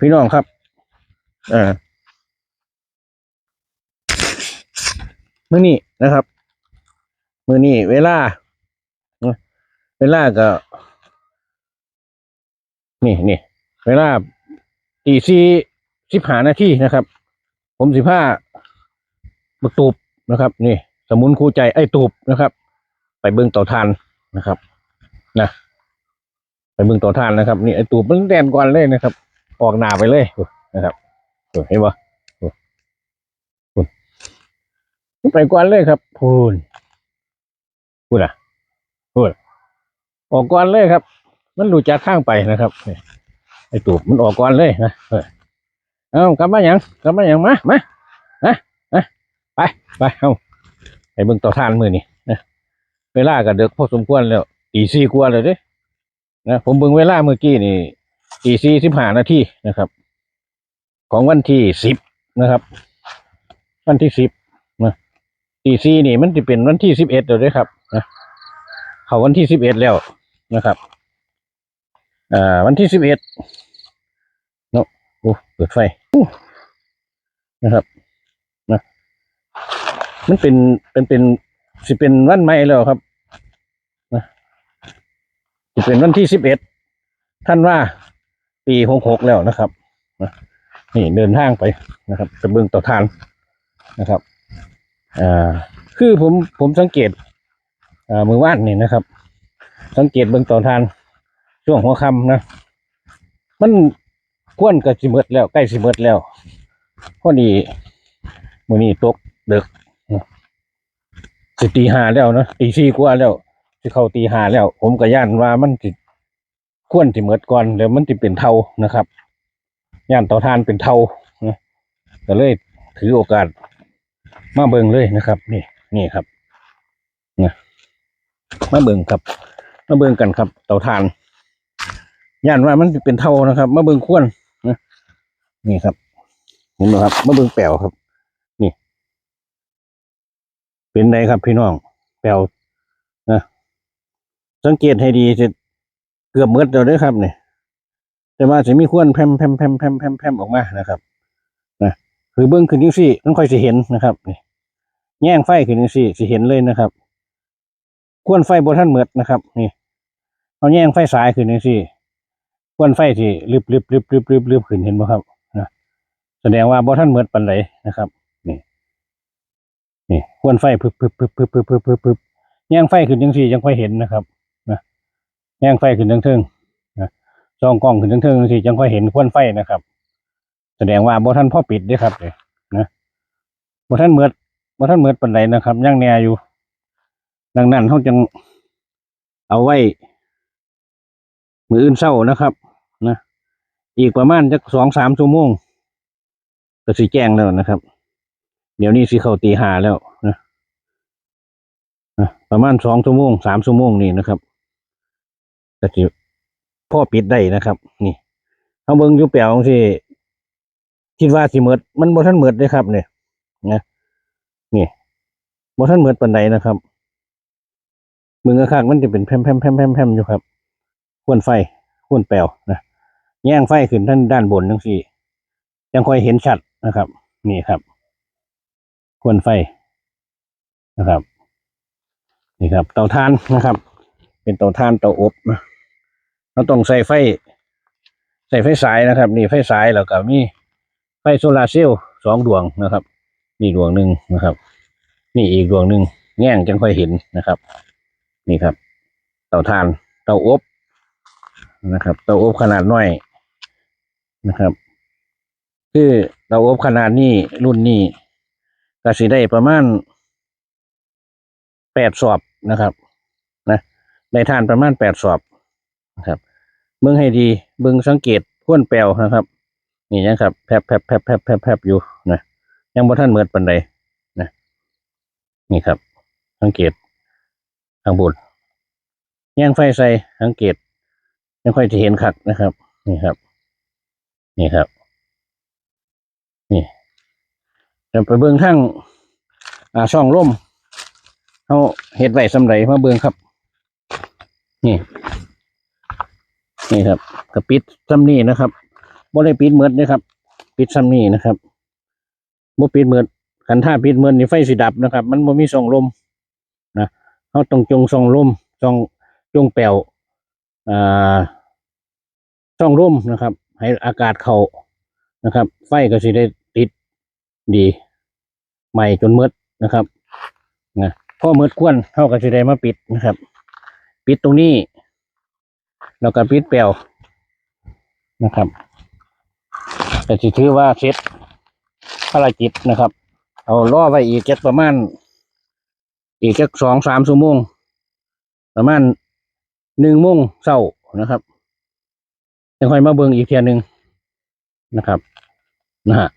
พี่น้องครับ เออมื่อนี้นะครับ มื่อนี้เวลา เวลาก็ นี่นี่เวลาตีสี่สิบหานาทีนะครับ ผมสิบห้าบักตูบนะครับ นี่ สมุนคู่ใจไอ้ตูบนะครับ ไปเบิ่งต่าทานนะครับ นะ ไปเบิ่งต่าทานนะครับ นี่ไอ้ตูบมันแดนก่อนเลยนะครับ ออกหนาไปเลยนะครับเห็นปะพูนไปก่อนเลยครับพูนพูนอะพูนออกก่อนเลยครับ มันหลุดจากข้างไปนะครับไอ้ตูบมันออกก่อนเลยนะเออเอากลับมาอย่างกลับมาอย่างมามานะนะไปไปเอาไปเบิ่งต่อทานมือนี่นะเวลาก็เด็กพอสมควรแล้วตีสี่กว่าเลยเด้นะผมเบิ่งเวลาเมื่อกี้นี่ ตีสี่สิบห้านาทีนะครับ ของวันที่สิบนะครับ วันที่สิบนะตีสี่นี่มันจะเป็นวันที่สิบเอ็ดเลยเด้ครับนะเขาวันที่สิบเอ็ดแล้วนะครับอ่าวันที่สิบเอ็ดเนาะโอ้เปิดไฟนะครับนะมันเป็นเป็นเป็นสิเป็นวันใหม่แล้วครับนะสิเป็นวันที่สิบเอ็ดท่านว่า ปีหกหกแล้วนะครับนี่เดินทางไปนะครับไปเบื้องเต่อทานนะครับอ่าคือผมผมสังเกตอ่ามือว่านนี่นะครับ สังเกตเบื้องต่อทาน ช่วงหัวค่ำนะมันควนกับสิเมดแล้วใกล้สิเมดแล้วพอดีมือนี้ตกเดึกสิตีหาแล้วนะตีสี่กว่าแล้วสิเข้าตีหาแล้ว ผมก็ย่านว่ามันสิ ควนสิเมดก่อนเดี๋ยวมันสิเป็นเทานะครับย่านเต่อทานเป็นเทาก็เลยถือโอกาสมาเบิ่งเลยนะครับ นี่นี่ครับนะมาเบิ่งครับ มาเบิ่งกันครับ เต่าทานย่านว่ามันเป็นเท่านะครับ มาเบิ่งควนนะนี่ครับเห็นไหมครับมาเบิ่งแปลวครับ นี่ เป็นไงครับพี่น้องแปลวนะสังเกตให้ดีจะ เกือบเมืดแล้วด้วยครับเนี่ยแต่ว่าจะมีควนแพมแพมแพมแพมแพมแพมออกมานะครับนะคือเบื้องขึ้นยิ่งสี่ต้องค่อยจะเห็นนะครับนี่แย่งไฟขึ้นยิ่งสี่จะเห็นเลยนะครับควนไฟบนท่านเมืดนะครับนี่เอาแย่งไฟสายขึ้นยิ่งสี่ควนไฟที่รึบรึบรึบรึบรึบรึบขึ้นเห็นไหมครับนะแสดงว่าบนท่านเมืดปันไหลนะครับนี่นี่ควนไฟพึบพึบพึบพึบพึบพึบพึบแย่งไฟขึ้นยิ่งสี่ยังค่อยเห็นนะครับ แย่งไฟขึ้นจังเทิงนะจองกล้องขึ้นจังทิงจังสี่จังค่อยเห็นควันไฟนะครับ แสดงว่าบ่ท่านพ่อปิดด้อครับเนี่ยนะบ่ท่านเมือนบ่ท่านเมือนปันไหลนะครับย่างแนอยู่ ดังนั้นเขาจึงเอาไว้ มืออื่นเศร้านะครับ นะอีกประมาณจะสองสามชั่วโมงก็สีแจ้งแล้วนะครับ เดี๋ยวนี้สิเข้าตีหาแล้วนะประมาณสองชั่วโมงสามชั่วโมงนี่นะครับ ก็สิพ่อปิดได้นะครับ นี่เอาเบิ้งอยู่แปลวสิคิดว่าสิเมิดมันบ่ทันเมิดเลยครับเนี่ยนะนี่บ่ทันเมิดปันใดนะครับมือข้างๆมันจะเป็นแพมแพมแพมแพมแพมอยู่ครับควนไฟควนแปลวนะแย่งไฟขึ้นท่านด้านบนทั้งสี่ยังค่อยเห็นชัดนะครับ นี่ครับควนไฟนะครับ นี่ครับ เตาถ่านนะครับ เป็นเตาถ่านเตาอบนะเราต้องใส่ไฟ ใส่ไฟสายนะครับ นี่ไฟสายแล้วก็มีไฟโซลาร์เซลล์สองดวงนะครับ นี่ดวงหนึ่งนะครับ นี่อีกดวงหนึ่งแง่งจังค่อยเห็นนะครับ นี่ครับ เตาถ่านเตาอบนะครับ เตาอบขนาดน้อยนะครับ คือเตาอบขนาดนี้รุ่นนี้ก็สิได้ประมาณแปดสอบนะครับ นะได้ทานประมาณแปดสอบนะครับเบิ่งให้ดีเบิ่งสังเกตพ่วนแปลวนะครับ นี่นะครับแผบแผบแผบแผบแผบแผบอยู่นะยังบ่ท่านเหมือนปันใดนะนี่ครับ สังเกตทางบนย่งไฟใส่สังเกตไม่ค่อยจะเห็นคักนะครับ นี่ครับ นี่ครับ นี่จะไปเบื้องทั้งอ่าช่องร่มเขาเห็ดไว้สำไรมาเบื้องครับ นี่ นี่ครับกระปิดซ้ำนี่นะครับบ่ได้ปิดเมืดนะครับ ปิดซ้ำนี่นะครับบ่ปิดเมืดขันท่าปิดเมืดนี่ไฟสิดับนะครับ มันบ่มีส่องลมนะเขาต้องจงส่องลมส่องจงแปลวอ่าส่องลมนะครับ ให้อากาศเข้านะครับ ไฟก็สิได้ติดดี ใหม่จนเมืดนะครับนะพอเมืดควนเขาก็สิได้มาปิดนะครับ ปิดตรงนี้ แล้วก็ปิดแปลวนะครับแต่สิถือว่าเสร็จภารกิจนะครับ เอาล่อไว้อีกแค่ประมาณ อีกแค่สองสามชั่วโมง ประมาณหนึ่งโมงเช้านะครับยังค่อยมาเบิ่งอีกเทียหนึ่งนะครับนะฮะ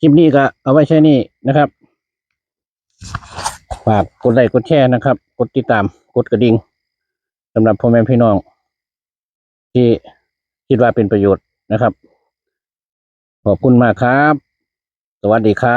คลิปนี้ก็เอาไว้แค่นี้นะครับ ฝากกดไลค์กดแชร์นะครับ กดติดตามกดกระดิ่งสำหรับพ่อแม่พี่น้อง ที่คิดว่าเป็นประโยชน์นะครับ ขอบคุณมากครับ สวัสดีครับ